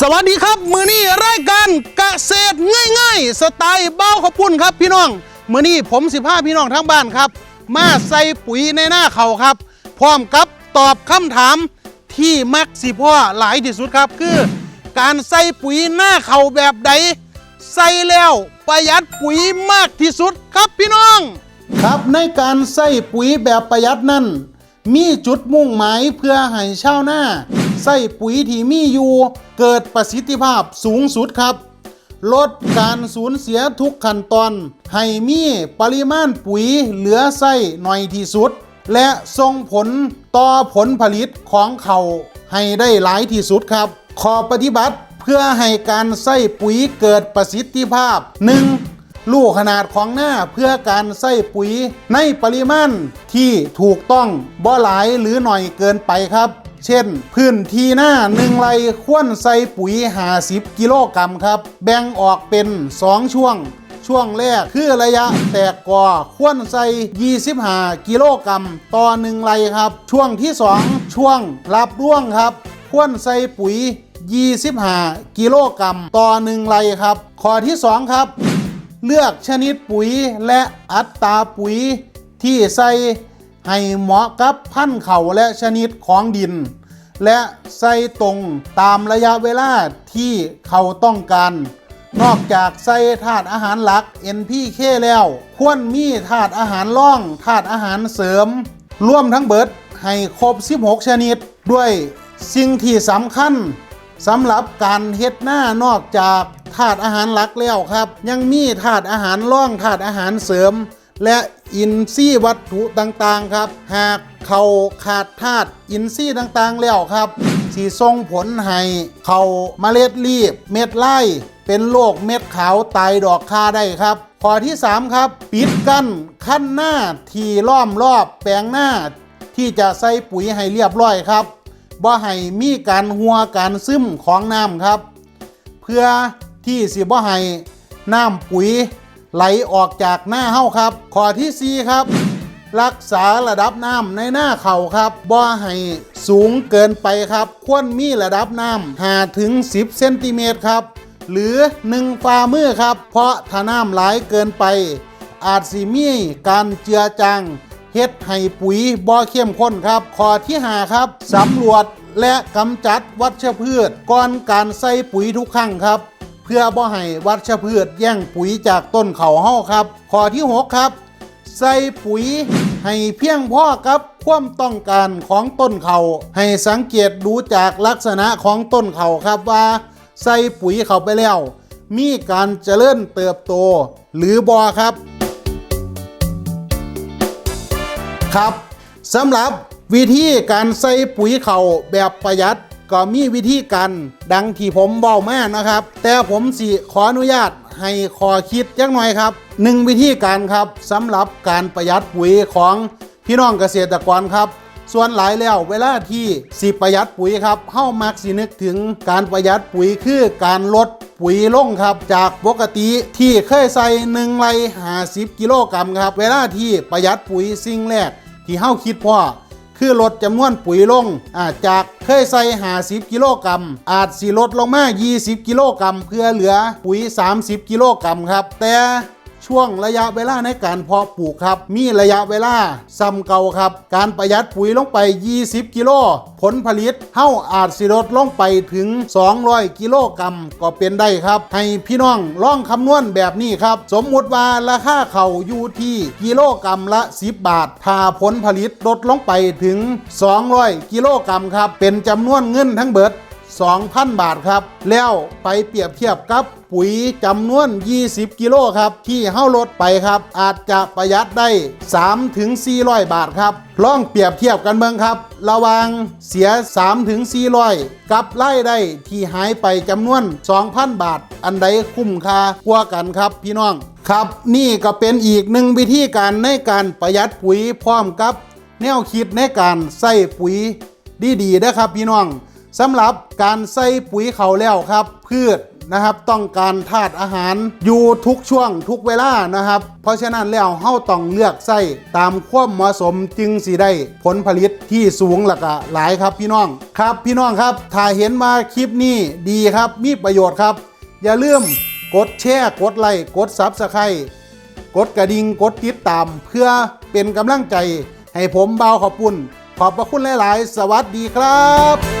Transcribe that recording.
สวัสดีครับ มือนี้รายการเกษตรง่ายๆ สไตล์เบ้าขอบปุ่นครับพี่น้อง มือนี้ผมสิพาพี่น้องทั้งบ้านครับ มาใส่ปุ๋ยในหน้าเขาครับ พร้อมกับตอบคำถามที่มักสิพ่อหลายที่สุดครับ คือ การใส่ปุ๋ยหน้าเขาแบบใด ใส่แล้วประหยัดปุ๋ยมากที่สุดครับพี่น้อง ครับในการใส่ปุ๋ยแบบประหยัดนั้น มีจุดมุ่งหมายเพื่อให้ชาวนา ใส่ปุ๋ยที่มีอยู่ เกิดประสิทธิภาพสูงสุดครับ ลดการสูญเสียทุกขั้นตอน ให้มีปริมาณปุ๋ยเหลือใส่หน่อยที่สุด และส่งผลต่อผลผลิตของเขาให้ได้หลายที่สุดครับ ขอปฏิบัติเพื่อให้การใส่ปุ๋ยเกิดประสิทธิภาพ 1. ลูกขนาดของหน้าเพื่อการใส่ปุ๋ยในปริมาณที่ถูกต้องบ่หลายหรือหน่อยเกินไปครับ เช่น พื้นที่หน้าหนึ่งไรควรใส่ปุ๋ย 50 กิโลกรัมครับ แบ่งออกเป็น 2 ช่วง ช่วงแรกคือระยะแตกกอควรใส่ 25 กิโลกรัมต่อหนึ่งไรครับ ช่วงที่ 2 ช่วงรับร่วงครับ ควรใส่ปุ๋ย 25 กิโลกรัมต่อหนึ่งไรครับข้อที่ 2 ครับ เลือกชนิดปุ๋ยและอัตราปุ๋ยที่ใส่ ให้เหมาะกับพันธุ์เขาและชนิดของดิน และใส่ตรงตามระยะเวลาที่เขาต้องการ นอกจากใส่ธาตุอาหารหลัก NPK แล้ว ควรมีธาตุอาหารร่องธาตุอาหารเสริม ร่วมทั้งเบิดให้ครบ 16 ชนิด ด้วยสิ่งที่สำคัญสำหรับการเฮ็ดหน้านอกจากถาดอาหารหลักแล้วครับ ยังมีถาดอาหารร่องถาดอาหารเสริม และอินทรีย์วัตถุต่างๆครับ หากเขาขาดธาตุอินทรีย์ต่างๆแล้วครับสีส่งผลให้เขาเมล็ดรีบ เม็ดไล่เป็นโรคเม็ดขาวตายดอกคาได้ครับข้อที่ 3 ครับ ปิดกั้นขั้นหน้าที่ล้อมรอบแปลงหน้า ที่จะใส่ปุ๋ยให้เรียบร้อยครับบ่ให้มีการหัวการซึมของน้ำครับ เพื่อที่สิบ่ให้น้ำปุ๋ย ไหลออกจากหน้าเฮาครับ ข้อที่ 4 ครับ รักษาระดับน้ำในหน้าเข่าครับบ่ให้สูงเกินไปครับ ควรมีระดับน้ำหาถึง 10เซนติเมตรครับ หรือ 1 ฝ่ามือครับ เพราะถ้าน้ำหลายเกินไป อาจสิมีการเจือจางเฮ็ดให้ปุ๋ยบ่เข้มข้นครับ ข้อที่5ครับสำรวจและกำจัดวัชพืชก่อนการใส่ปุ๋ยทุกครั้งครับ เพื่อบ่ให้วัชพืชแย่งปุ๋ยจากต้นเขาเฮาครับข้อที่6ครับ ใส่ปุ๋ยให้เพียงพอกับความต้องการของต้นเขาให้สังเกตดูจากลักษณะของต้นเขาครับว่า ใส่ปุ๋ยเขาไปแล้ว มีการเจริญเติบโตหรือบอครับ ครับสำหรับวิธีการใส่ปุ๋ยเขาแบบประหยัด ก็มีวิธีการดังที่ผมบอกมานะครับ แต่ผมสิขออนุญาตให้ขอคิดจักหน่อยครับหนึ่งวิธีการครับสำหรับการประหยัดปุ๋ยของพี่น้องเกษตรกรครับ ส่วนหลายแล้วเวลาที่สิประหยัดปุ๋ยครับเฮ้ามักสินึกถึงการประหยัดปุ๋ยคือการลดปุ๋ยลงครับจากปกติที่เคยใส่หนึ่งไรหาสิบกิโลกรัมครับ เวลาที่ประหยัดปุ๋ยสิ่งแรกที่เฮาคิดพ่อ คือลดจำนวนปุ๋ยลงอาจากเคยใส่50 กิโลกรัมอาจสิลดลงมา 20 กิโลกรัมเพื่อเหลือปุ๋ย 30 กิโลกรัมครับ แต่ ช่วงระยะเวลาในการเพาะปลูกครับ มีระยะเวลาซ้ำเก่าครับ การประหยัดปุ๋ยลงไป 20 กิโล ผลผลิตเฮาอาจสิลดลงไปถึง 200 กิโลกรัมก็เป็นได้ครับ ให้พี่น้องลองคำนวณแบบนี้ครับ สมมุติว่าราคาเขาอยู่ที่กิโลกรัมละ 10 บาท ถ้าผลผลิตลดลงไปถึง 200 กิโลกรัมครับ เป็นจำนวนเงินทั้งเบิด 2,000 บาทครับ แล้วไปเปรียบเทียบกับปุ๋ยจำนวน 20 กิโลครับ ที่เฮ้าลดไปครับ อาจจะประหยัดได้ 3 ถึง 400 บาทครับ ลองเปรียบเทียบกันเบิ่งครับ ระว่างเสีย 3 ถึง 400 กับรายได้ที่หายไปจำนวน 2,000 บาท อันใดคุ้มค่ากว่ากันครับพี่น้องครับนี่ก็เป็นอีกหนึ่งวิธีการในการประหยัดปุ๋ยพร้อมกับ แนวคิดในการใส่ปุ๋ยดีๆนะครับพี่น้อง สำหรับการใส่ปุ๋ยเขาแล้วครับ พืชนะครับต้องการธาตุอาหารอยู่ทุกช่วงทุกเวลานะครับ เพราะฉะนั้นแล้วเฮาต้องเลือกใส่ตามความเหมาะสมจึงสิได้ผลผลิตที่สูงและก็หลายครับพี่น้องครับ พี่น้องครับถ้าเห็นมาคลิปนี้ดีครับมีประโยชน์ครับ อย่าลืมกดแชร์กดไลค์กดซับสไครต์กดกระดิ่งกดติดตาม เพื่อเป็นกำลังใจ ให้ผมเบาขอบคุณขอบพระคุณหลาย ๆ สวัสดีครับ